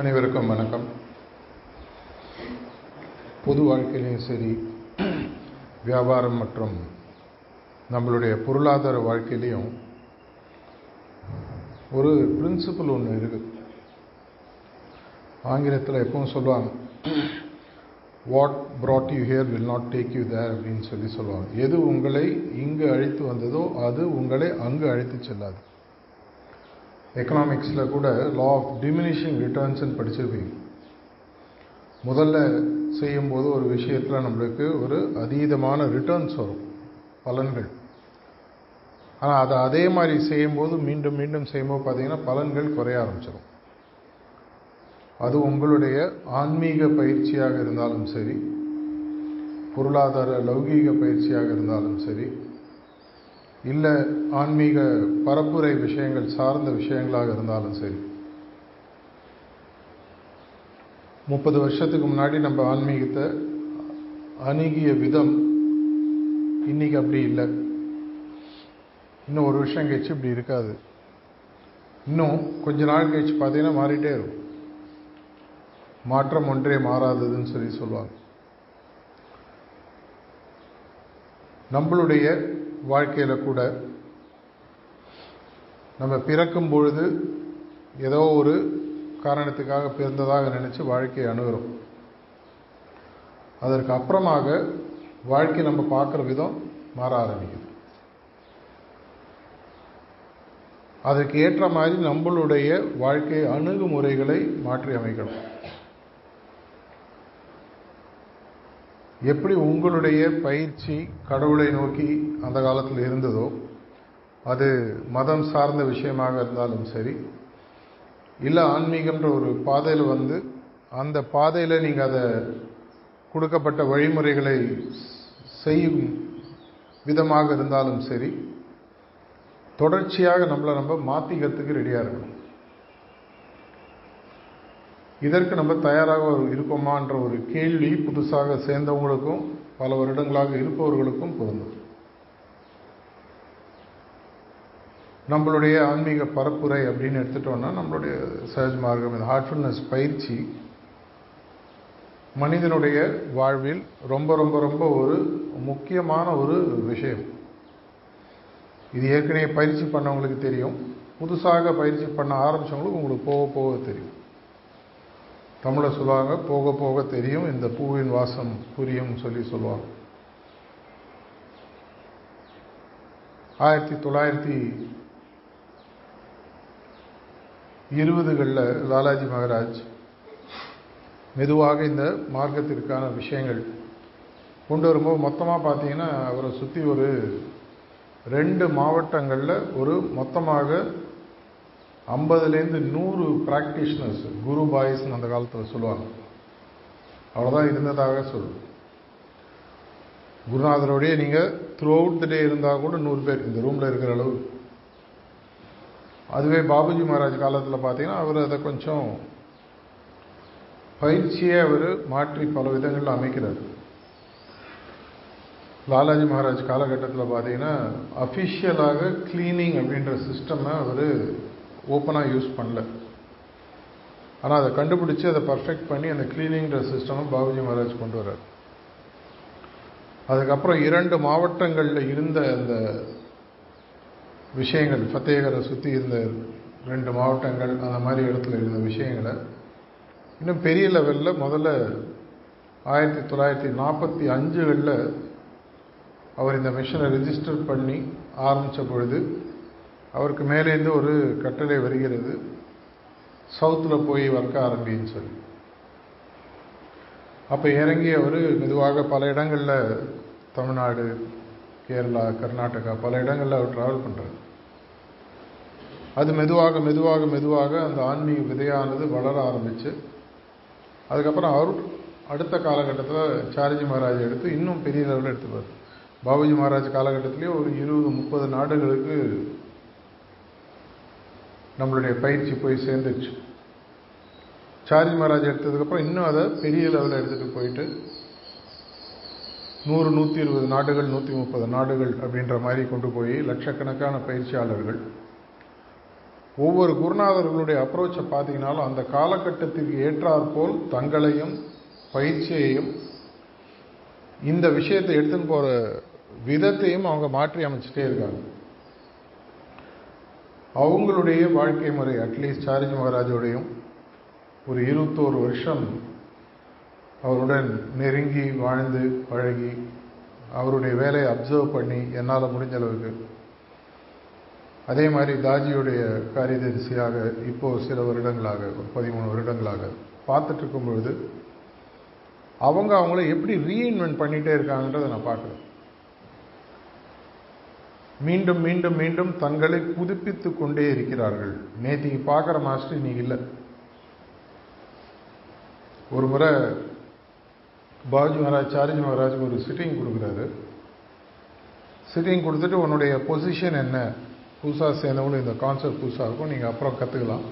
அனைவருக்கும் வணக்கம். பொது வாழ்க்கையிலையும் சரி வியாபாரம் மற்றும் நம்மளுடைய பொருளாதார வாழ்க்கையிலையும் ஒரு பிரின்சிபல் ஒன்று இருக்குது ஆங்கிலத்தில் எப்பவும் சொல்லுவாங்க what brought you here will not take you there அப்படின்னு சொல்லி சொல்லுவாங்க. எது உங்களை இங்கு அழைத்து வந்ததோ அது உங்களை அங்கு அழைத்து செல்லாது. எக்கனாமிக்ஸில் கூட லா ஆஃப் டிமினிஷிங் ரிட்டர்ன்ஸ்னு படிச்சிருப்பீங்க. முதல்ல செய்யும்போது ஒரு விஷயத்தில் நம்மளுக்கு ஒரு அதீதமான ரிட்டர்ன்ஸ் வரும் பலன்கள். ஆனால் அதை அதே மாதிரி செய்யும்போது மீண்டும் மீண்டும் செய்யும்போது பார்த்தீங்கன்னா பலன்கள் குறைய ஆரம்பிச்சிடும் அது உங்களுடைய ஆன்மீக பயிற்சியாக இருந்தாலும் சரி பொருளாதார லௌகீக பயிற்சியாக இருந்தாலும் சரி இல்லை ஆன்மீக பரப்புரை விஷயங்கள் சார்ந்த விஷயங்களாக இருந்தாலும் சரி. முப்பது வருஷத்துக்கு முன்னாடி நம்ம ஆன்மீகத்தை அணுகிய விதம் இன்னைக்கு அப்படி இல்லை. இன்னும் ஒரு வருஷம் கழிச்சு இப்படி இருக்காது. இன்னும் கொஞ்ச நாள் கழிச்சு பார்த்தீங்கன்னா மாறிட்டே இருக்கும். மாற்றம் ஒன்றே மாறாததுன்னு சொல்லி சொல்லுவாங்க. நம்மளுடைய வாழ்க்கையில் கூட நம்ம பிறக்கும் பொழுது ஏதோ ஒரு காரணத்துக்காக பிறந்ததாக நினச்சி வாழ்க்கையை அணுகிறோம். அதற்கு அப்புறமாக வாழ்க்கை நம்ம பார்க்குற விதம் மாற ஆரம்பிக்குது. அதற்கு ஏற்ற மாதிரி நம்மளுடைய வாழ்க்கை அணுகுமுறைகளை மாற்றி அமைக்கணும். எப்படி உங்களுடைய பயிற்சி கடவுளை நோக்கி அந்த காலத்தில் இருந்ததோ அது மதம் சார்ந்த விஷயமாக இருந்தாலும் சரி இல்லை ஆன்மீகம்ன்ற ஒரு பாதையில் வந்து அந்த பாதையில் நீங்கள் அதை கொடுக்கப்பட்ட வழிமுறைகளை செய்யும் விதமாக இருந்தாலும் சரி தொடர்ச்சியாக நம்மளை நம்ம மாற்றிக்கிறதுக்கு ரெடியாக இருக்கணும். இதற்கு நம்ம தயாராக இருக்கோமான்ற ஒரு கேள்வி புதுசாக சேர்ந்தவங்களுக்கும் பல வருடங்களாக இருப்பவர்களுக்கும் பொருந்தும். நம்மளுடைய ஆன்மீக பரப்புரை அப்படின்னு எடுத்துட்டோம்னா நம்மளுடைய சஹஜ் மார்க்கம் இந்த ஹார்ட்ஃபுல்னஸ் பயிற்சி மனிதனுடைய வாழ்வில் ரொம்ப ரொம்ப ரொம்ப ஒரு முக்கியமான ஒரு விஷயம். இது ஏற்கனவே பயிற்சி பண்ணவங்களுக்கு தெரியும். புதுசாக பயிற்சி பண்ண ஆரம்பித்தவங்களுக்கு உங்களுக்கு போக போக தெரியும். தமிழை சொல்லுவாங்க போக போக தெரியும் இந்த பூவின் வாசம் புரியும் சொல்லி சொல்லுவாங்க. ஆயிரத்தி தொள்ளாயிரத்தி இருபதுகளில் லாலாஜி மகராஜ் மெதுவாக இந்த மார்க்கத்திற்கான விஷயங்கள் கொண்டு வரும்போது மொத்தமாக பார்த்தீங்கன்னா அவரை சுற்றி ஒரு ரெண்டு மாவட்டங்களில் ஒரு மொத்தமாக ஐம்பதுலேருந்து நூறு ப்ராக்டிஷனர்ஸ் குரு பாய்ஸ்னு அந்த காலத்தில் சொல்லுவாங்க. அவ்வளோதான் இருந்ததாக சொல்லு குருநாதரோடைய நீங்கள் த்ரூ அவுட் த டே இருந்தால் கூட நூறு பேர் இந்த ரூமில் இருக்கிற அளவு. அதுவே பாபுஜி மகாராஜ் காலத்தில் பார்த்தீங்கன்னா அவர் அதை கொஞ்சம் பயிற்சியை அவர் மாற்றி பல விதங்களில் அமைக்கிறார். லாலாஜி மகாராஜ் காலகட்டத்தில் பார்த்தீங்கன்னா அஃபிஷியலாக கிளீனிங் அப்படின்ற சிஸ்டம் அவர் ஓப்பனாக யூஸ் பண்ணல. ஆனால் அதை கண்டுபிடிச்சி அதை பர்ஃபெக்ட் பண்ணி அந்த கிளீனிங்கிற சிஸ்டமும் பாபுஜி மகாராஜ் கொண்டு வர்றார். அதுக்கப்புறம் இரண்டு மாவட்டங்களில் இருந்த அந்த விஷயங்கள் ஃபத்தேகரை சுற்றி இருந்த ரெண்டு மாவட்டங்கள் அந்த மாதிரி இடத்துல இருந்த விஷயங்களை இன்னும் பெரிய லெவலில் முதல்ல ஆயிரத்தி தொள்ளாயிரத்தி நாற்பத்தி அஞ்சுகளில் அவர் இந்த மிஷனை ரிஜிஸ்டர் பண்ணி ஆரம்பித்த பொழுது அவருக்கு மேலேருந்து ஒரு கட்டளை வருகிறது. சவுத்தில் போய் வர்க்க ஆரம்பின்னு சொல்லி. அப்போ இறங்கி அவர் மெதுவாக பல இடங்களில் தமிழ்நாடு கேரளா கர்நாடகா பல இடங்களில் அவர் ட்ராவல் பண்ணுறார் அது மெதுவாக மெதுவாக மெதுவாக அந்த ஆன்மீக விதையானது வளர ஆரம்பித்து அதுக்கப்புறம் அவர் அடுத்த காலகட்டத்தில் சாரஜி மகாராஜ் எடுத்து இன்னும் பெரிய லெவலில் எடுத்துப்பார். பாபுஜி மகாராஜ் காலகட்டத்திலேயே ஒரு இருபது முப்பது நாடுகளுக்கு நம்மளுடைய பயிற்சி போய் சேர்ந்துச்சு. சாரி மகாராஜ் எடுத்ததுக்கப்புறம் இன்னும் அதை பெரிய லெவலில் எடுத்துகிட்டு போயிட்டு நூறு நூற்றி இருபது நாடுகள் நூற்றி முப்பது நாடுகள் அப்படின்ற மாதிரி கொண்டு போய் லட்சக்கணக்கான பயிற்சியாளர்கள் ஒவ்வொரு குருநாதர்களுடைய அப்ரோச்சை பார்த்தீங்கனாலும் அந்த காலகட்டத்திற்கு ஏற்றாற்போல் தங்களையும் பயிற்சியையும் இந்த விஷயத்தை எடுத்துன்னு போகிற விதத்தையும் அவங்க மாற்றி அமைச்சிட்டே இருக்காங்க. அவங்களுடைய வாழ்க்கை முறை அட்லீஸ்ட் சாரஜி மகாராஜோடையும் ஒரு இருபத்தோரு வருஷம் அவருடன் நெருங்கி வாழ்ந்து பழகி அவருடைய வேலையை அப்சர்வ் பண்ணி என்னால் முடிஞ்ச அளவுக்கு. அதே மாதிரி தாஜியுடைய காரியதரிசியாக இப்போது சில வருடங்களாக ஒரு பதிமூணு வருடங்களாக பார்த்துட்டு இருக்கும் பொழுது அவங்க அவங்கள எப்படி ரீஇன்வென்ட் பண்ணிகிட்டே இருக்காங்கன்றதை நான் பார்க்குறேன். மீண்டும் மீண்டும் மீண்டும் தங்களை புதுப்பித்து கொண்டே இருக்கிறார்கள். நேற்றுக்கு பார்க்குற மாஸ்டர் இன்னைக்கு இல்லை. ஒரு முறை பாஜி மகாராஜ் சாரிஜி மகாராஜுக்கு ஒரு சிட்டிங் கொடுக்குறாரு. சிட்டிங் கொடுத்துட்டு உன்னுடைய பொசிஷன் என்ன? புதுசாக சேர்ந்தவங்களும் இந்த கான்செப்ட் புதுசாக இருக்கும் நீங்கள் அப்புறம் கற்றுக்கலாம்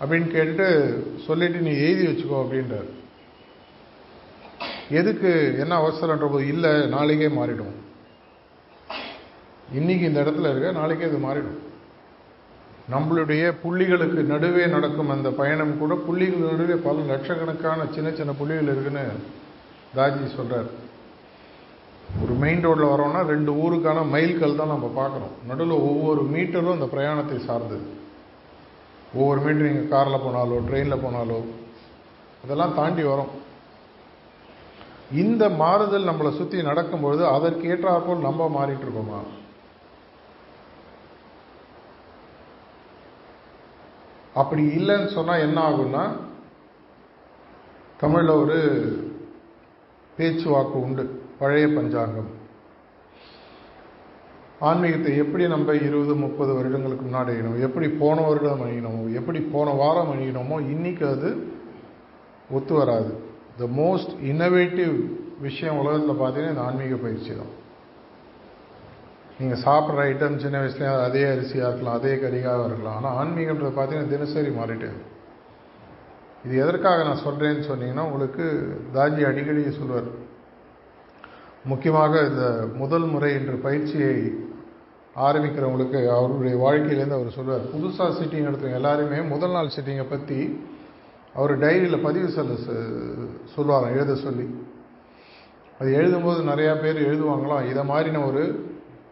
அப்படின்னு கேட்டுட்டு சொல்லிவிட்டு நீ எழுதி வச்சுக்கோ அப்படின்றார். எதுக்கு? என்ன அவசரன்ற போது இல்லை நாளைக்கே மாறிடும் இன்னைக்கு இந்த இடத்துல இருக்க நாளைக்கே இது மாறிடும். நம்மளுடைய புள்ளிகளுக்கு நடுவே நடக்கும் அந்த பயணம் கூட புள்ளிகள் நடுவே பல லட்சக்கணக்கான சின்ன சின்ன புள்ளிகள் இருக்குன்னு தாஜி சொல்கிறார் ஒரு மெயின் ரோட்டில் வரோன்னா ரெண்டு ஊருக்கான மைல்கல் தான் நம்ம பார்க்குறோம். நடுவில் ஒவ்வொரு மீட்டரும் அந்த பிரயாணத்தை சார்ந்தது. ஒவ்வொரு மீட்டர் நீங்கள் காரில் போனாலோ ட்ரெயினில் போனாலோ அதெல்லாம் தாண்டி வரும் இந்த மாறுதல் நம்மளை சுற்றி நடக்கும்பொழுது அதற்கேற்றாற்போல் நம்ம மாறிட்டு இருக்கோமா? அப்படி இல்லைன்னு சொன்னால் என்ன ஆகும்னா தமிழில் ஒரு பேச்சுவாக்கு உண்டு பழைய பஞ்சாங்கம். ஆன்மீகத்தை எப்படி நம்ம இருபது முப்பது வருடங்களுக்கு முன்னாடி அணியணும் எப்படி போன வருடம் அணியணுமோ எப்படி போன வாரம் அணியணுமோ இன்றைக்கி அது ஒத்து வராது. த மோஸ்ட் இன்னோவேட்டிவ் விஷயம் உலகத்தில் பார்த்தீங்கன்னா இந்த ஆன்மீக பயிற்சி தான். நீங்கள் சாப்பிட்ற ஐட்டம் சின்ன வயசுலேயே அதே அரிசியாக இருக்கலாம் அதே கறியாக இருக்கலாம். ஆனால் ஆன்மீகன்றது பார்த்தீங்கன்னா தினசரி மாறிட்டே இது எதற்காக நான் சொல்கிறேன்னு சொன்னீங்கன்னா உங்களுக்கு தாஜி அடிக்கடி சொல்வார். முக்கியமாக இந்த முதல் முறை என்ற பயிற்சியை ஆரம்பிக்கிறவங்களுக்கு அவருடைய வாழ்க்கையிலேருந்து அவர் சொல்வார். புதுசாக சிட்டிங் எடுத்தவங்க எல்லாருமே முதல் நாள் சிட்டிங்கை பற்றி அவர் டைரியில் பதிவு சொல்ல சொல்லுவாராம் எழுத சொல்லி. அது எழுதும்போது நிறையா பேர் எழுதுவாங்களாம். இதை மாதிரி நான் ஒரு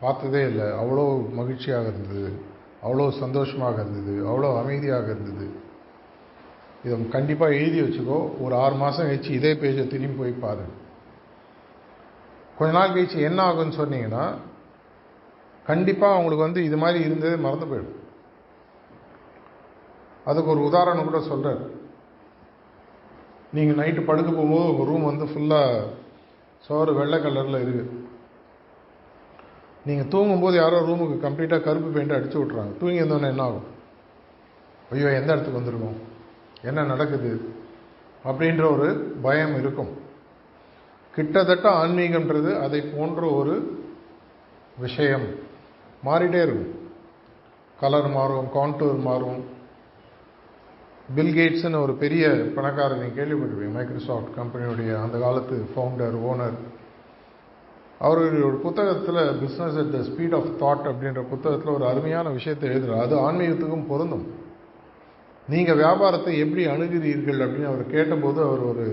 பார்த்ததே இல்லை. அவ்வளோ மகிழ்ச்சியாக இருந்தது. அவ்வளோ சந்தோஷமாக இருந்தது. அவ்வளோ அமைதியாக இருந்தது. இதை கண்டிப்பாக எழுதி வச்சுக்கோ. ஒரு ஆறு மாதம் கழிச்சு இதே பேஜை திரும்பி போய் பாரு. கொஞ்ச நாள் கழிச்சு என்ன ஆகும்னு சொன்னீங்கன்னா கண்டிப்பாக அவங்களுக்கு வந்து இது மாதிரி இருந்ததே மறந்து போயிடும். அதுக்கு ஒரு உதாரணம் கூட சொல்கிறார் நீங்கள் நைட்டு படுக்க போகும்போது உங்கள் ரூம் வந்து ஃபுல்லாக சோறு வெள்ளை கலரில் இருக்குது நீங்கள் தூங்கும்போது யாரோ ரூமுக்கு கம்ப்ளீட்டாக கருப்பு பெயிண்ட் அடிச்சு விட்றாங்க தூங்கி இருந்தோன்னே என்ன ஆகும்? ஐயோ எந்த இடத்துக்கு வந்திருக்கோம்? என்ன நடக்குது? அப்படின்ற ஒரு பயம் இருக்கும். கிட்டத்தட்ட ஆன்மீகம்ன்றது அதை போன்ற ஒரு விஷயம் மாறிட்டே இருக்கும். கலர் மாறும் கான்டூர் மாறும். பில்கேட்ஸ்னு ஒரு பெரிய பணக்காரர் நீங்கள் கேள்விப்பட்டிருப்பீங்க மைக்ரோசாஃப்ட் கம்பெனியுடைய அந்த காலத்து ஃபவுண்டர் ஓனர் அவருடைய ஒரு புத்தகத்தில் business at the speed of thought அப்படின்ற புத்தகத்தில் ஒரு அருமையான விஷயத்தை எழுதுகிறார் அது ஆன்மீகத்துக்கும் பொருந்தும். நீங்கள் வியாபாரத்தை எப்படி அணுகிறீர்கள் அப்படின்னு அவர் கேட்டபோது அவர் ஒரு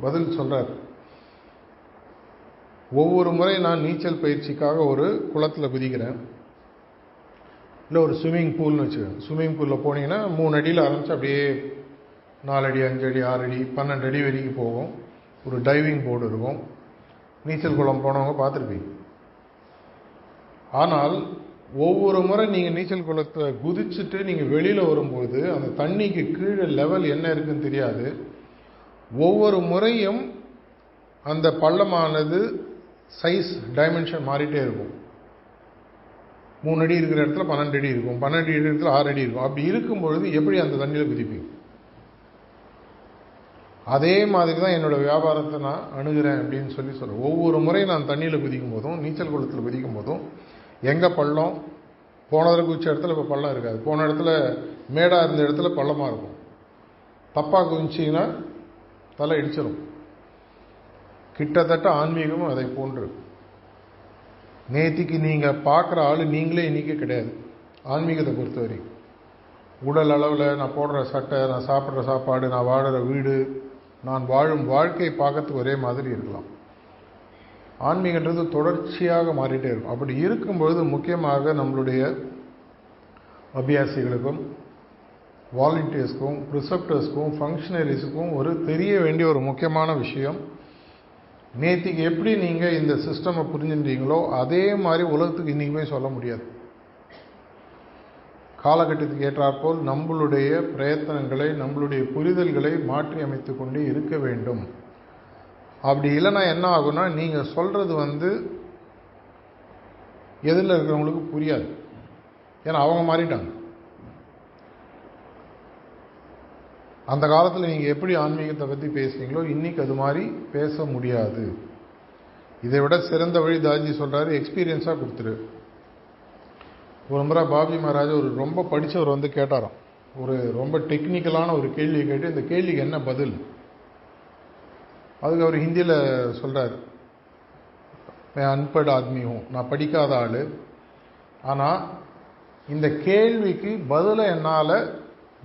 பதில் சொல்கிறார் ஒவ்வொரு முறை நான் நீச்சல் பயிற்சிக்காக ஒரு குளத்தில் குதிக்கிறேன். இல்லை ஒரு ஸ்விம்மிங் பூல்னு வச்சுக்கோங்க. ஸ்விம்மிங் பூலில் போனீங்கன்னா மூணு அடியில் ஆரம்பித்து அப்படியே நாலு அடி அஞ்சு அடி ஆறு அடி பன்னெண்டு அடி வரைக்கும் போகும். ஒரு டைவிங் போர்டு இருக்கும். நீச்சல் குளம் போனவங்க பார்த்துருப்பீங்க. ஆனால் ஒவ்வொரு முறை நீங்கள் நீச்சல் குளத்தை குதிச்சுட்டு நீங்கள் வெளியில் வரும்போது அந்த தண்ணிக்கு கீழே லெவல் என்ன இருக்குன்னு தெரியாது. ஒவ்வொரு முறையும் அந்த பள்ளமானது சைஸ் டைமென்ஷன் மாறிட்டே இருக்கும். மூணு அடி இருக்கிற இடத்துல பன்னெண்டு அடி இருக்கும் பன்னெண்டு அடி இடத்துல ஆறு அடி இருக்கும். அப்படி இருக்கும் பொழுது எப்படி அந்த தண்ணியில் குதிப்பீங்க? அதே மாதிரி தான் என்னோட வியாபாரத்தை நான் அணுகிறேன் அப்படின்னு சொல்லி சொல்கிறேன் ஒவ்வொரு முறையும் நான் தண்ணியில் குதிக்கும் போதும் நீச்சல் குளத்தில் குதிக்கும் போதும் எங்கே பள்ளம் போன தடவை குதிச்ச இடத்துல இப்போ பள்ளம் இருக்காது. போன இடத்துல மேடாக இருந்த இடத்துல பள்ளமாக இருக்கும். தப்பாக குதிச்சிங்கன்னா தலை இடிச்சிடும் கிட்டத்தட்ட ஆன்மீகமும் அதை போன்று நேத்திக்கு நீங்கள் பார்க்குற ஆள் நீங்களே இன்றைக்கி கிடையாது. ஆன்மீகத்தை பொறுத்தவரை உடல் அளவில் நான் போடுற சட்டை நான் சாப்பிட்ற சாப்பாடு நான் வாடுற வீடு நான் வாழும் வாழ்க்கை பார்க்கறதுக்கு ஒரே மாதிரி இருக்கலாம். ஆன்மீகன்றது தொடர்ச்சியாக மாறிட்டே இருக்கும். அப்படி இருக்கும்பொழுது முக்கியமாக நம்மளுடைய அபியாசிகளுக்கும் வாலண்டியர்ஸ்க்கும் ப்ரிசப்டர்ஸ்க்கும் ஃபங்க்ஷனரிஸுக்கும் ஒரு தெரிய வேண்டிய ஒரு முக்கியமான விஷயம் நேற்றுக்கு எப்படி நீங்கள் இந்த சிஸ்டமை புரிஞ்சுட்டீங்களோ அதே மாதிரி உலகத்துக்கு இன்றைக்குமே சொல்ல முடியாது. காலகட்டத்துக்கு ஏற்றாற்போல் நம்மளுடைய பிரயத்தனங்களை நம்மளுடைய புரிதல்களை மாற்றி அமைத்து கொண்டே இருக்க வேண்டும். அப்படி இல்லைன்னா என்ன ஆகும்னா நீங்கள் சொல்கிறது வந்து எதில் இருக்கிறவங்களுக்கு புரியாது. ஏன்னா அவங்க மாறிட்டாங்க. அந்த காலத்தில் நீங்கள் எப்படி ஆன்மீகத்தை பற்றி பேசுனீங்களோ இன்னைக்கு அது மாதிரி பேச முடியாது. இதை விட சிறந்த வழி தாஜி சொல்கிறாரு எக்ஸ்பீரியன்ஸாக கொடுத்துரு. ஒரு முறை பாபி மகாராஜ் ஒரு ரொம்ப படித்தவர் வந்து கேட்டாராம். ஒரு ரொம்ப டெக்னிக்கலான ஒரு கேள்வியை கேட்டு இந்த கேள்விக்கு என்ன பதில்? அதுக்கு அவர் ஹிந்தியில் சொல்கிறார் அன்பட் ஆத்மியும் நான் படிக்காத ஆள். ஆனால் இந்த கேள்விக்கு பதிலை என்னால்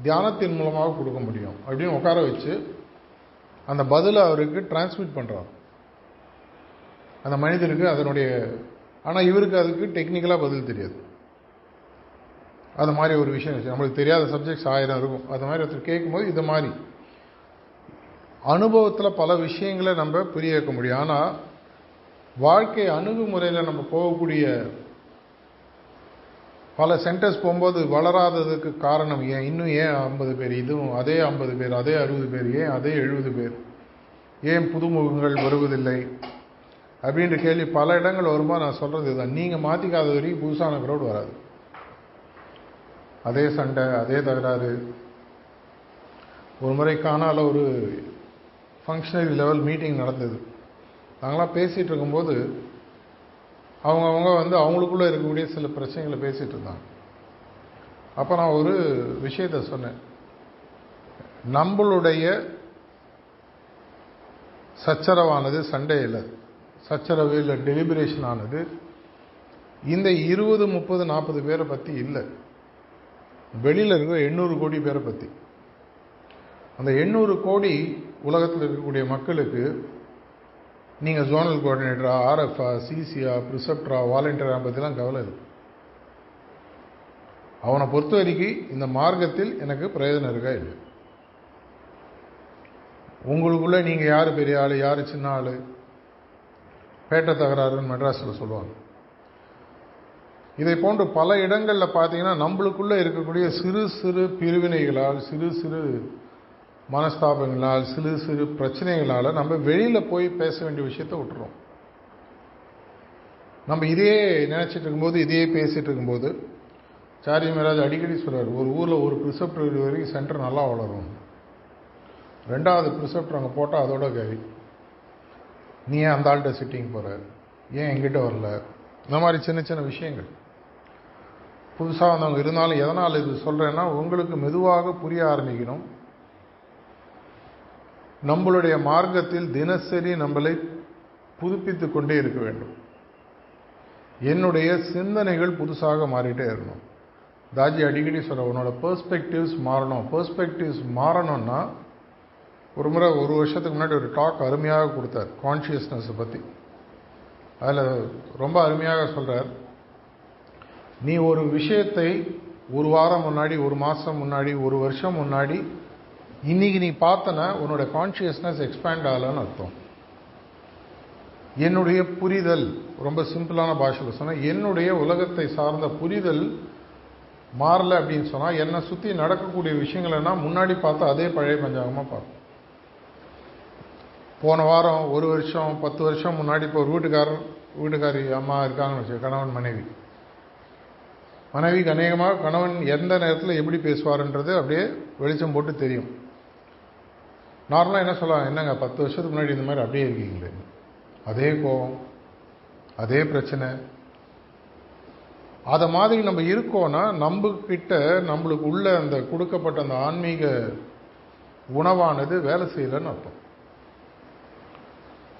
தியானத்தின் மூலமாக கொடுக்க முடியும். அப்படின்னு உட்கார வச்சு அந்த பதிலை அவருக்கு டிரான்ஸ்மிட் பண்ணுறார் அந்த மனிதருக்கு அதனுடைய ஆனால் இவருக்கு அதுக்கு டெக்னிக்கலாக பதில் தெரியாது. அது மாதிரி ஒரு விஷயம் நம்மளுக்கு தெரியாத சப்ஜெக்ட்ஸ் ஆயிரம் இருக்கும். அது மாதிரி ஒருத்தர் கேட்கும்போது இது மாதிரி. அனுபவத்தில் பல விஷயங்களை நம்ம புரிய வைக்க முடியும். ஆனால் வாழ்க்கை அணுகுமுறையில் நம்ம போகக்கூடிய பல சென்டர்ஸ் போகும்போது வளராததுக்கு காரணம் ஏன்? இன்னும் ஏன் ஐம்பது பேர்? இதுவும் அதே ஐம்பது பேர் அதே அறுபது பேர் ஏன் அதே எழுபது பேர்? ஏன் புதுமுகங்கள் வருவதில்லை? அப்படின்ற கேள்வி பல இடங்கள் வருமா நான் சொல்கிறது இதுதான். நீங்கள் மாற்றிக்காத வரைக்கும் புதுசான க்ரௌட் வராது. அதே சண்டை அதே தகராறு ஒரு முறை காணால ஒரு ஃபங்க்ஷனரி லெவல் மீட்டிங் நடந்தது. நாங்களாம் பேசிகிட்டு இருக்கும்போது அவங்கவுங்க வந்து அவங்களுக்குள்ளே இருக்கக்கூடிய சில பிரச்சனைகளை பேசிகிட்டு இருந்தாங்க. அப்போ நான் ஒரு விஷயத்த சொன்னேன். நம்மளுடைய சச்சரவானது சண்டே இல்லை சச்சரவு இல்லை டெலிபரேஷன் ஆனது இந்த இருபது முப்பது நாற்பது பேரை பற்றி இல்லை. வெளியில் இருக்கிற எண்ணூறு கோடி பேரை பற்றி அந்த எண்ணூறு கோடி உலகத்தில் இருக்கக்கூடிய மக்களுக்கு நீங்கள் ஜோனல் கோஆர்டினேட்டரா ஆர்எஃப்ஆ சிசிஆ ப்ரிசப்டரா வாலண்டியரா பற்றிலாம் கவலை இல்லை. அவனை பொறுத்த வரைக்கும் இந்த மார்க்கத்தில் எனக்கு பிரயோஜனம் இருக்கா இல்லை? உங்களுக்குள்ளே நீங்கள் யார் பெரிய ஆள் யார் சின்ன ஆள்? பேட்டை தகராறுன்னு மெட்ராஸில் சொல்லுவாங்க. இதை போன்று பல இடங்களில் பார்த்தீங்கன்னா நம்மளுக்குள்ளே இருக்கக்கூடிய சிறு சிறு பிரிவினைகளால் சிறு சிறு மனஸ்தாபங்களால் சிறு சிறு பிரச்சனைகளால் நம்ம வெளியில் போய் பேச வேண்டிய விஷயத்த விட்டுறோம். நம்ம இதையே நினச்சிட்டு இருக்கும்போது இதையே பேசிகிட்டு இருக்கும்போது சாரி மேராஜ் அடிக்கடி சொல்கிறார் ஒரு ஊரில் ஒரு ப்ரிசப்டர் வரைக்கும் சென்டர் நல்லா வளரும். ரெண்டாவது ப்ரிசப்டர் அங்கே போட்டால் அதோட கவி நீ ஏன் அந்த ஆள்கிட்ட சிட்டிங் போகிற ஏன் எங்கிட்ட வரல? இந்த மாதிரி சின்ன சின்ன விஷயங்கள். புதுசாக வந்தவங்க இருந்தாலும் எதனால் இது சொல்கிறேன்னா உங்களுக்கு மெதுவாக புரிய ஆரம்பிக்கணும். நம்மளுடைய மார்க்கத்தில் தினசரி நம்மளை புதுப்பித்து கொண்டே இருக்க வேண்டும். என்னுடைய சிந்தனைகள் புதுசாக மாறிட்டே இருக்கணும். தாஜி அடிக்கடி சொல்ல உன்னோட பெர்ஸ்பெக்டிவ்ஸ் மாறணும். பெர்ஸ்பெக்டிவ்ஸ் மாறணும்னா ஒரு முறை ஒரு வருஷத்துக்கு முன்னாடி ஒரு டாக் அருமையாக கொடுத்தார் கான்ஷியஸ்னஸை பற்றி அதில் ரொம்ப அருமையாக சொல்கிறார் நீ ஒரு விஷயத்தை ஒரு வாரம் முன்னாடி ஒரு மாதம் முன்னாடி ஒரு வருஷம் முன்னாடி இன்னைக்கு நீ பார்த்தனா உன்னோட கான்ஷியஸ்னஸ் எக்ஸ்பேண்ட் ஆகலைன்னு அர்த்தம். என்னுடைய புரிதல் ரொம்ப சிம்பிளான பாஷையில் சொன்னால் என்னுடைய உலகத்தை சார்ந்த புரிதல் மாறல அப்படின்னு சொன்னால் என்னை சுற்றி நடக்கக்கூடிய விஷயங்கள்னா முன்னாடி பார்த்தா அதே பழைய பஞ்சாங்கமாக பார்ப்போம் போன வாரம் ஒரு வருஷம் பத்து வருஷம் முன்னாடி இப்போ ஒரு வீட்டுக்காரர் வீட்டுக்காரி அம்மா இருக்காங்கன்னு வச்சு கணவன் மனைவி. மனைவிக்கு அநேகமாக கணவன் எந்த நேரத்தில் எப்படி பேசுவார்ன்றது அப்படியே வெளிச்சம் போட்டு தெரியும். நார்மலாக என்ன சொல்லலாம்? என்னங்க பத்து வருஷத்துக்கு முன்னாடி இந்த மாதிரி அப்படியே இருக்கீங்களே. அதே கோபம் அதே பிரச்சனை. அதை மாதிரி நம்ம இருக்கோன்னா நம்ம நம்மளுக்கு உள்ள அந்த கொடுக்கப்பட்ட அந்த ஆன்மீக உணவானது வேலை செய்யலைன்னு அர்த்தம்.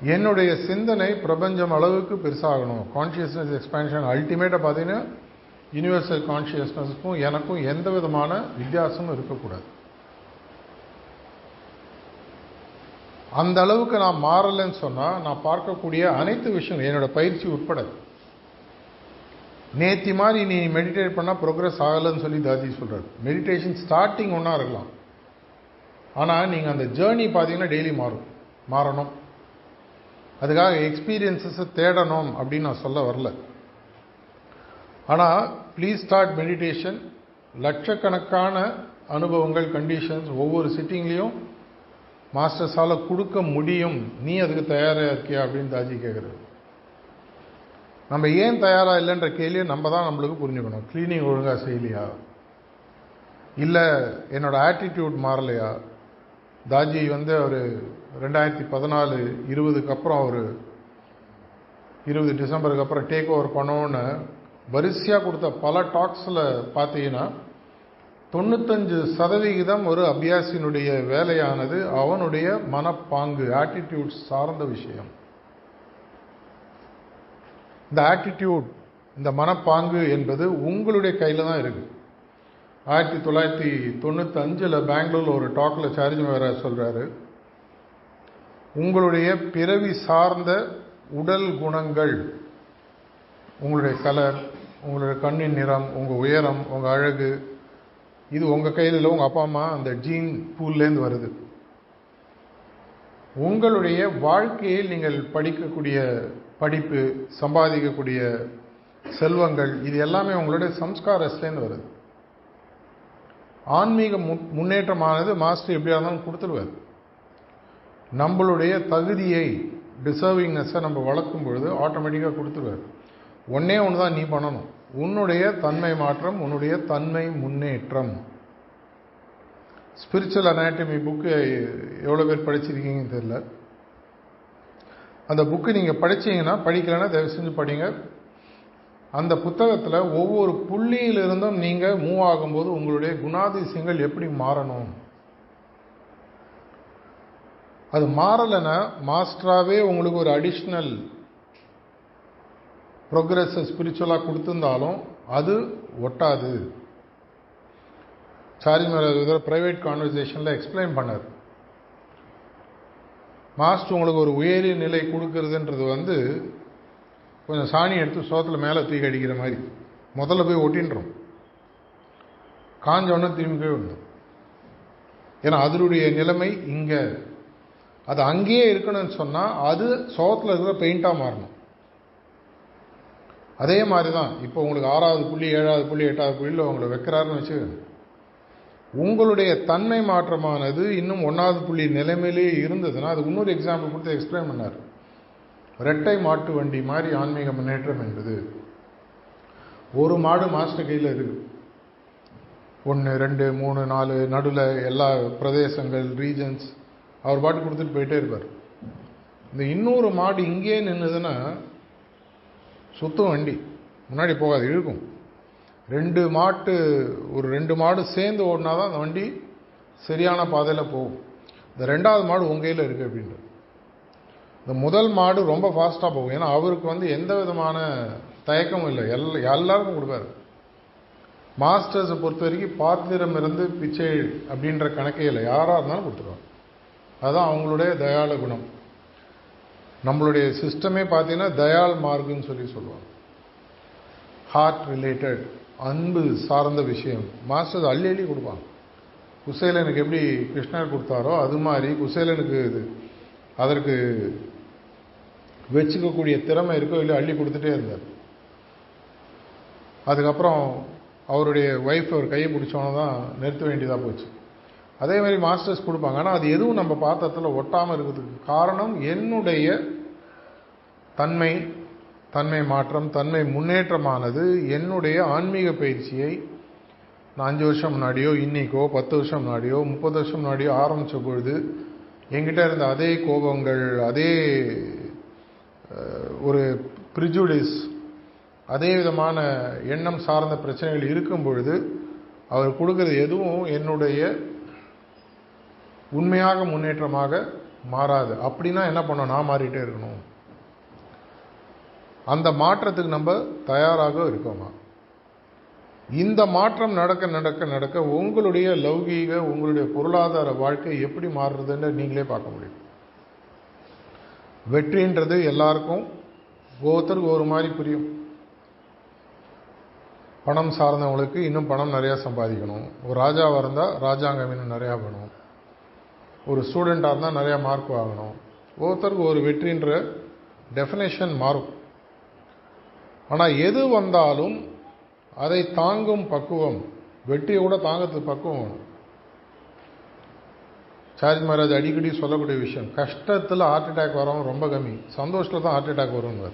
என்னுடைய சிந்தனை பிரபஞ்சம் அளவுக்கு பெருசாகணும். கான்ஷியஸ்னஸ் எக்ஸ்பேன்ஷன் அல்டிமேட்டாக பார்த்தீங்கன்னா யூனிவர்சல் கான்ஷியஸ்னஸ்க்கும் எனக்கும் எந்த விதமான வித்தியாசமும் இருக்கக்கூடாது. அந்த அளவுக்கு நான் மாறலைன்னு சொன்னால் நான் பார்க்கக்கூடிய அனைத்து விஷயம் என்னோடய பயிற்சி உட்பட. நேத்தி மாதிரி நீ மெடிடேட் பண்ணால் ப்ரோக்ரஸ் ஆகலைன்னு சொல்லி தாதி சொல்கிறார் மெடிடேஷன் ஸ்டார்டிங் ஒன்றா இருக்கலாம். ஆனால் நீங்கள் அந்த ஜேர்னி பார்த்தீங்கன்னா டெய்லி மாறும். மாறணும். அதுக்காக எக்ஸ்பீரியன்ஸஸை தேடணும் அப்படின்னு நான் சொல்ல வரல. ஆனால் ப்ளீஸ் ஸ்டார்ட் மெடிடேஷன் லட்சக்கணக்கான அனுபவங்கள் கண்டிஷன்ஸ் ஒவ்வொரு சிட்டிங்லேயும் மாஸ்டர்ஸால் கொடுக்க முடியும். நீ அதுக்கு தயாராக இருக்கியா அப்படின்னு தாஜி கேட்குறது நம்ம ஏன் தயாராக இல்லைன்ற கேள்வியை நம்ம தான் நம்மளுக்கு புரிஞ்சுக்கணும். க்ளீனிங் ஒழுங்காக செய்யலையா? இல்லை என்னோடய ஆட்டிடியூட் மாறலையா? தாஜி வந்து அவர் ரெண்டாயிரத்தி பதினாலு இருபதுக்கு அப்புறம் அவர் இருபது டிசம்பருக்கு அப்புறம் டேக் ஓவர் பண்ணோன்னு வரிசையாக கொடுத்த பல டாக்ஸில் பார்த்தீங்கன்னா தொண்ணூத்தஞ்சு சதவிகிதம் ஒரு அபியாசினுடைய வேலையானது அவனுடைய மனப்பாங்கு ஆட்டிடியூட் சார்ந்த விஷயம். இந்த ஆட்டிடியூட் இந்த மனப்பாங்கு என்பது உங்களுடைய கையில் தான் இருக்குது ஆயிரத்தி தொள்ளாயிரத்தி தொண்ணூத்தஞ்சில் பெங்களூரில் ஒரு டாக்கில் சார்ஜ் வேற சொல்கிறாரு உங்களுடைய பிறவி சார்ந்த உடல் குணங்கள் உங்களுடைய கலர் உங்களோட கண்ணின் நிறம் உங்கள் உயரம் உங்கள் அழகு இது உங்கள் கையில் இல்லை உங்கள் அப்பா அம்மா அந்த ஜீன் பூல்லேருந்து வருது. உங்களுடைய வாழ்க்கையில் நீங்கள் படிக்கக்கூடிய படிப்பு சம்பாதிக்கக்கூடிய செல்வங்கள் இது எல்லாமே உங்களுடைய சம்ஸ்காரஸ்லேருந்து வருது. ஆன்மீக முன்னேற்றமானது மாஸ்டர் எப்படியா இருந்தாலும் கொடுத்துருவார். நம்மளுடைய தகுதியை டிசர்விங்னஸை நம்ம வளர்க்கும் பொழுது ஆட்டோமேட்டிக்காக கொடுத்துருவார். ஒன்றே ஒன்று தான் நீ பண்ணணும். உன்னுடைய தன்மை மாற்றம் உன்னுடைய தன்மை முன்னேற்றம். ஸ்பிரிச்சுவல் அனாட்டமி புக்கு எவ்வளோ பேர் படிச்சிருக்கீங்கன்னு தெரியல. அந்த புக்கு நீங்கள் படிச்சீங்கன்னா படிக்கலைன்னா தயவு செஞ்சு படிங்க. அந்த புத்தகத்தில் ஒவ்வொரு புள்ளியிலிருந்தும் நீங்கள் மூவ் ஆகும்போது உங்களுடைய குணாதிசயங்கள் எப்படி மாறணும்? அது மாறலைன்னா மாஸ்டராகவே உங்களுக்கு ஒரு அடிஷ்னல் ப்ரோக்ரஸை ஸ்பிரிச்சுவலாக கொடுத்துருந்தாலும் அது ஒட்டாது. சாரி மேலே ப்ரைவேட் கான்வர்சேஷனில் எக்ஸ்பிளைன் பண்ணார். மாஸ்டர் உங்களுக்கு ஒரு உயரிய நிலை கொடுக்கறதுன்றது வந்து கொஞ்சம் சாணி எடுத்து சோத்தில் மேலே தூக்கி அடிக்கிற மாதிரி. முதல்ல போய் ஒட்டின்றோம். காஞ்ச திரும்பி போய் விடணும் ஏன்னா அதனுடைய நிலைமை இங்கே. அது அங்கேயே இருக்கணும்னு சொன்னால் அது சோத்தில் இருக்கிற பெயிண்ட்டாக மாறணும். அதே மாதிரி தான் இப்போ உங்களுக்கு ஆறாவது புள்ளி ஏழாவது புள்ளி எட்டாவது புள்ளியில் உங்களை வைக்கிறாருன்னு வச்சு உங்களுடைய தன்மை மாற்றமானது இன்னும் ஒன்றாவது புள்ளி நிலைமையிலேயே இருந்ததுன்னா அது இன்னொரு எக்ஸாம்பிள் கொடுத்து எக்ஸ்பிளைன் பண்ணார். ரெட்டை மாட்டு வண்டி மாதிரி ஆன்மீக முன்னேற்றம் என்பது. ஒரு மாடு மாஸ்டர் கையில் இருக்கு. ஒன்று ரெண்டு மூணு நாலு நடுவில் எல்லா பிரதேசங்கள் ரீஜன்ஸ் அவர் பாட்டு கொடுத்துட்டு போயிட்டே இருப்பார். இந்த இன்னொரு மாடு இங்கே நின்றுதுன்னா சுத்தம் வண்டி. முன்னாடி போகாது இழுக்கும். ரெண்டு மாட்டு ஒரு ரெண்டு மாடு சேர்ந்து ஓடினா தான் அந்த வண்டி சரியான பாதையில் போகும். இந்த ரெண்டாவது மாடு உங்கள் கையில் இருக்குது அப்படின்ட்டு இந்த முதல் மாடு ரொம்ப ஃபாஸ்ட்டாக போகும். ஏன்னா அவருக்கு வந்து எந்த விதமான தயக்கமும் இல்லை. எல் எல்லாருக்கும் கொடுப்பாரு மாஸ்டர்ஸை பொறுத்த வரைக்கும் பாத்திரம் இருந்து பிச்சை அப்படின்ற கணக்கே இல்லை. யாராக இருந்தாலும் கொடுத்துருவாங்க அதுதான் அவங்களுடைய தயாள குணம். நம்மளுடைய சிஸ்டமே பார்த்தீங்கன்னா தயாள் மார்க்குன்னு சொல்லி சொல்லுவாங்க. ஹார்ட் ரிலேட்டட் அன்பு சார்ந்த விஷயம். மாஸ்டர் அள்ளி அள்ளி கொடுப்பாங்க. குசேலனுக்கு எப்படி கிருஷ்ணர் கொடுத்தாரோ அது மாதிரி குசேலனுக்கு இது. அதற்கு வச்சுக்கக்கூடிய திறமை இருக்கோ இல்லை அள்ளி கொடுத்துட்டே இருந்தார். அதுக்கப்புறம் அவருடைய ஒய்ஃப் அவர் கையை பிடிச்சோன்னு தான் நிறுத்த வேண்டியதாக போச்சு. அதே மாதிரி மாஸ்டர்ஸ் கொடுப்பாங்க. ஆனால் அது எதுவும் நம்ம பாத்திரத்தில் ஒட்டாமல் இருக்கிறதுக்கு காரணம் என்னுடைய தன்மை தன்மை மாற்றம் தன்மை முன்னேற்றமானது என்னுடைய ஆன்மீக பயிற்சியை நான் அஞ்சு வருஷம் முன்னாடியோ இன்னைக்கோ பத்து வருஷம் முன்னாடியோ முப்பது வருஷம் முன்னாடியோ ஆரம்பித்த பொழுது என்கிட்ட இருந்த அதே கோபங்கள் அதே ஒரு ப்ரிஜுடிஸ் அதே விதமான எண்ணம் சார்ந்த பிரச்சனைகள் இருக்கும் பொழுது அவர் கொடுக்குறது எதுவும் என்னுடைய உண்மையாக முன்னேற்றமாக மாறாது. அப்படின்னா என்ன பண்ணோம் நான் மாறிட்டே இருக்கணும். அந்த மாற்றத்துக்கு நம்ம தயாராக இருக்கோமா? இந்த மாற்றம் நடக்க நடக்க நடக்க உங்களுடைய லௌகீக உங்களுடைய பொருளாதார வாழ்க்கை எப்படி மாறுறதுன்னு நீங்களே பார்க்க முடியும். வெற்றின்றது எல்லாருக்கும் ஒவ்வொருத்தருக்கு ஒரு மாதிரி புரியும். பணம் சார்ந்தவங்களுக்கு இன்னும் பணம் நிறையா சம்பாதிக்கணும். ஒரு ராஜாவாக இருந்தால் ராஜாங்கம் இன்னும் நிறையா வேணும். ஒரு ஸ்டூடெண்ட்டாக இருந்தால் நிறையா மார்க் வாங்கணும். ஒவ்வொருத்தருக்கும் ஒரு வெற்றின்ற டெஃபினேஷன் மாறும். ஆனால் எது வந்தாலும் அதை தாங்கும் பக்குவம் வெற்றியை கூட தாங்கிறதுக்கு பக்குவம் வேணும். மகாராஜ் அடிக்கடி சொல்லக்கூடிய விஷயம் கஷ்டத்தில் ஹார்ட் அட்டாக் வரவும் ரொம்ப கம்மி சந்தோஷத்தில் தான் ஹார்ட் அட்டாக் வரும்னு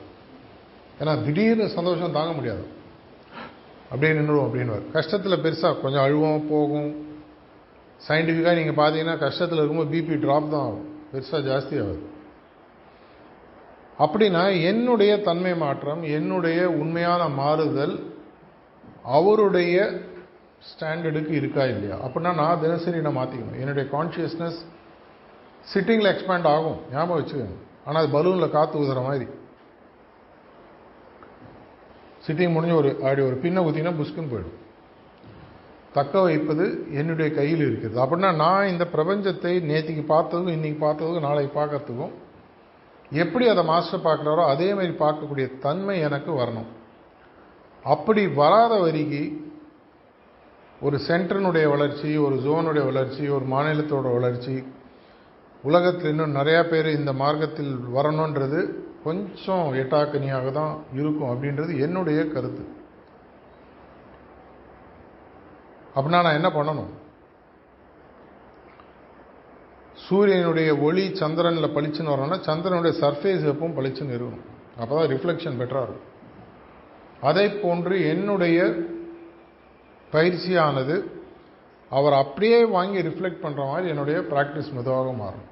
ஏன்னா திடீர்னு சந்தோஷம் தாங்க முடியாது. அப்படியே நின்றுவோம் அப்படின்னு கஷ்டத்தில் பெருசாக கொஞ்சம் அழுவோம் போகும். சயின்டிஃபிக்காக நீங்கள் பார்த்தீங்கன்னா கஷ்டத்தில் இருக்கும்போது பிபி ட்ராப் தான் ஆகும். பெருசாக ஜாஸ்தி ஆகுது. அப்படின்னா என்னுடைய தன்மை மாற்றம் என்னுடைய உண்மையான மாறுதல் அவருடைய ஸ்டாண்டர்டுக்கு இருக்கா இல்லையா? அப்படின்னா நான் தினசரி நான் மாற்றிக்கணும் என்னுடைய கான்ஷியஸ்னஸ் சிட்டிங்கில் எக்ஸ்பேண்ட் ஆகும். ஞாபகம் வச்சுக்கோங்க. ஆனால் அது பலூனில் காற்று ஊதுற மாதிரி. சிட்டிங் முடிஞ்சு ஒரு அப்படி ஒரு பின்ன ஊற்றிங்கன்னா புஷ்குன்னு போயிடும். தக்க வைப்பது என்னுடைய கையில் இருக்கிறது. அப்படின்னா நான் இந்த பிரபஞ்சத்தை நேற்றுக்கு பார்த்ததும் இன்றைக்கி பார்த்ததும் நாளைக்கு பார்க்கறதுக்கும் எப்படி அதை மாஸ்டர் பார்க்குறாரோ அதே மாதிரி பார்க்கக்கூடிய தன்மை எனக்கு வரணும். அப்படி வராத வரிக்கு ஒரு சென்டர்னுடைய வளர்ச்சி ஒரு ஜோனுடைய வளர்ச்சி ஒரு மாநிலத்தோட வளர்ச்சி உலகத்தில் இன்னும் நிறையா பேர் இந்த மார்க்கத்தில் வரணுன்றது கொஞ்சம் எட்டாக்கனியாக தான் இருக்கும் அப்படின்றது என்னுடைய கருத்து. அப்படின்னா நான் என்ன பண்ணணும்? சூரியனுடைய ஒளி சந்திரனில் பளிச்சுன்னு வரணும்னா சந்திரனுடைய சர்ஃபேஸ் எப்பவும் பளிச்சுன்னு இருக்கணும். அப்போ தான் ரிஃப்ளெக்ஷன் பெட்டராக இருக்கும். அதை போன்று என்னுடைய பயிற்சியானது அவர் அப்படியே வாங்கி ரிஃப்ளெக்ட் பண்ணுற மாதிரி என்னுடைய ப்ராக்டிஸ் மெதுவாக மாறும்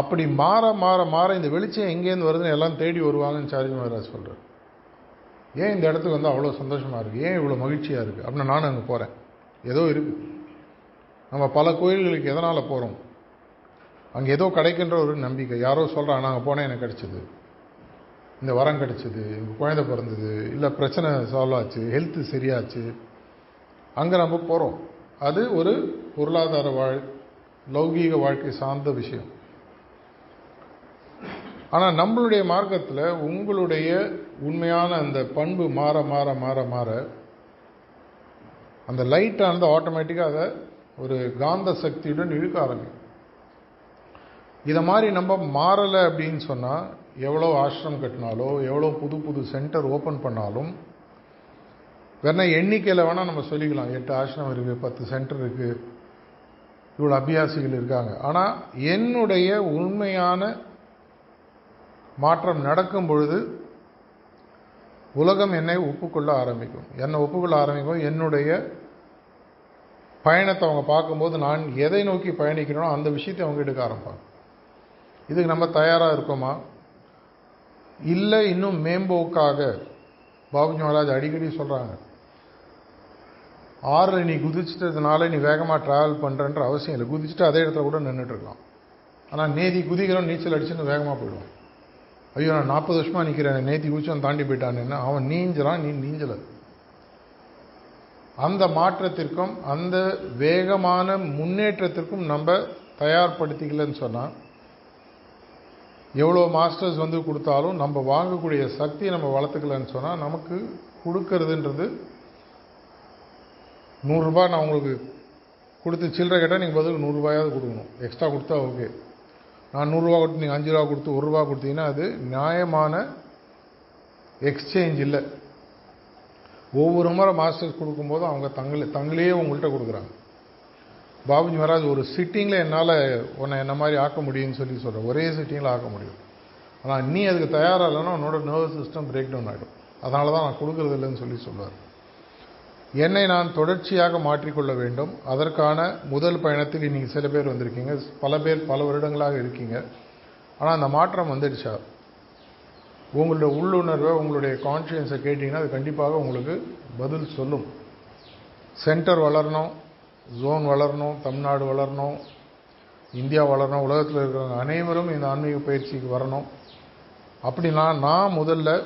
அப்படி மாற மாற மாற இந்த வெளிச்சம் எங்கேருந்து வருதுன்னு எல்லாம் தேடி வருவாங்கன்னு சார்ஜி மகாராஜ் சொல்கிறார் ஏன் இந்த இடத்துக்கு வந்து அவ்வளோ சந்தோஷமாக இருக்குது ஏன் இவ்வளோ மகிழ்ச்சியாக இருக்குது அப்படின்னு நானும் அங்கே போகிறேன் ஏதோ இருக்குது நம்ம பல கோயில்களுக்கு எதனால் போகிறோம் அங்கே ஏதோ கிடைக்கின்ற ஒரு நம்பிக்கை. யாரோ சொல்கிறாங்க நாங்கள் போனேன் எனக்கு கிடச்சிது. இந்த வரம் கிடச்சிது. எங்கள் குழந்தை பிறந்தது. இல்லை பிரச்சனை சால்வ் ஆச்சு. ஹெல்த்து சரியாச்சு. அங்கே நம்ம போகிறோம் அது ஒரு பொருளாதார வாழ் லௌகீக வாழ்க்கை சார்ந்த விஷயம். ஆனால் நம்மளுடைய மார்க்கத்தில் உங்களுடைய உண்மையான அந்த பண்பு மாற மாற மாற மாற அந்த லைட்டானது ஆட்டோமேட்டிக்காக அதை ஒரு காந்த சக்தியுடன் இழுக்க ஆரம்பிக்கும். இதை மாதிரி நம்ம மாறலை அப்படின்னு சொன்னால் எவ்வளோ ஆசிரம் கட்டினாலோ எவ்வளோ புது புது சென்டர் ஓப்பன் பண்ணாலும் வேணா எண்ணிக்கையில் வேணால் நம்ம சொல்லிக்கலாம். எட்டு ஆசிரம் இருக்குது பத்து சென்டர் இருக்குது இவ்வளோ அபியாசிகள் இருக்காங்க. ஆனால் என்னுடைய உண்மையான மாற்றம் நடக்கும் பொழுது உலகம் என்னை ஒப்புக்கொள்ள ஆரம்பிக்கும். என்னை ஒப்புக்கொள்ள ஆரம்பிக்கும். என்னுடைய பயணத்தை அவங்க பார்க்கும்போது நான் எதை நோக்கி பயணிக்கிறேனோ அந்த விஷயத்தை அவங்க எடுக்க ஆரம்பிப்பாங்க. இதுக்கு நம்ம தயாராக இருக்கோமா? இல்லை இன்னும் மேம்போக்காக. பாபுஜி மகாராஜ் அடிக்கடி சொல்கிறாங்க ஆறில் நீ குதிச்சிட்டதுனால நீ வேகமாக ட்ராவல் பண்ணுறன்ற அவசியம் இல்லை. குதிச்சுட்டு அதே இடத்துல கூட நின்றுட்டுருக்கலாம் ஆனால் நேதி குதிக்கிறோம் நீச்சல் அடிச்சுன்னு வேகமாக போயிடுவோம் ஐயோ நான் நாற்பது வருஷமாக நிற்கிறேன் நேத்தி உச்சம் தாண்டி போயிட்டான்னு. அவன் நீஞ்சலாம் நீ நீஞ்சலை. அந்த மாற்றத்திற்கும் அந்த வேகமான முன்னேற்றத்திற்கும் நம்ம தயார்படுத்திக்கலன்னு சொன்னால் எவ்வளோ மாஸ்டர்ஸ் வந்து கொடுத்தாலும் நம்ம வாங்கக்கூடிய சக்தியை நம்ம வளர்த்துக்கலன்னு சொன்னால் நமக்கு கொடுக்கறதுன்றது நூறுரூபா நான் உங்களுக்கு கொடுத்து சில்லறை கேட்டால் நீங்கள் பதில் நூறுரூபாயாவது கொடுக்கணும். எக்ஸ்ட்ரா கொடுத்தா ஓகே நான் நூறுரூவா கொடுத்து நீங்கள் அஞ்சு ரூபா கொடுத்து ஒரு ரூபா கொடுத்தீங்கன்னா அது நியாயமான எக்ஸ்சேஞ்ச் இல்லை. ஒவ்வொரு முறை மாஸ்டர்ஸ் கொடுக்கும்போது அவங்க தங்களே தங்களையே உங்கள்கிட்ட கொடுக்குறாங்க. பாபுஜி மகாராஜ் ஒரு சிட்டிங்கில் என்னால் உன்னை என்ன மாதிரி ஆக்க முடியும்னு சொல்லி சொல்கிறேன் ஒரே சிட்டிங்கில் ஆக்க முடியும். ஆனால் நீ அதுக்கு தயாராக இல்லைன்னா உன்னோட நர்வஸ் சிஸ்டம் பிரேக் டவுன் ஆகிடும் அதனால தான் நான் கொடுக்குறது இல்லைன்னு சொல்லி சொல்லுவார். என்னை நான் தொடர்ச்சியாக மாற்றிக்கொள்ள வேண்டும். அதற்கான முதல் பயணத்துக்கு நீங்கள் சில பேர் வந்திருக்கீங்க. பல பேர் பல வருடங்களாக இருக்கீங்க. ஆனால் அந்த மாற்றம் வந்துடுச்சா? உங்களுடைய உள்ளுணர்வை உங்களுடைய கான்ஷியன்ஸை கேட்டிங்கன்னா அது கண்டிப்பாக உங்களுக்கு பதில் சொல்லும். சென்டர் வளரணும் ஜோன் வளரணும் தமிழ்நாடு வளரணும் இந்தியா வளரணும் உலகத்தில் இருக்கிறவங்க அனைவரும் இந்த ஆன்மீக பயிற்சிக்கு வரணும். அப்படின்னா நான் முதல்ல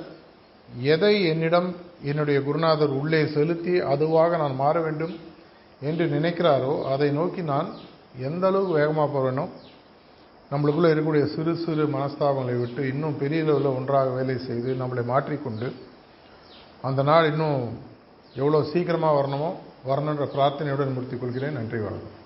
எதை என்னிடம் என்னுடைய குருநாதர் உள்ளே செலுத்தி அதுவாக நான் மாற வேண்டும் என்று நினைக்கிறாரோ அதை நோக்கி நான் எந்த அளவுக்கு வேகமாக போகிறேனோ நம்மளுக்குள்ளே இருக்கக்கூடிய சிறு சிறு மனஸ்தாபங்களை விட்டு இன்னும் பெரிய லெவலில் ஒன்றாக வேலை செய்து நம்மளை மாற்றிக்கொண்டு அந்த நாள் இன்னும் எவ்வளோ சீக்கிரமாக வரணுமோ வரணுன்ற பிரார்த்தனையுடன் முடித்துக் கொள்கிறேன். நன்றி வணக்கம்.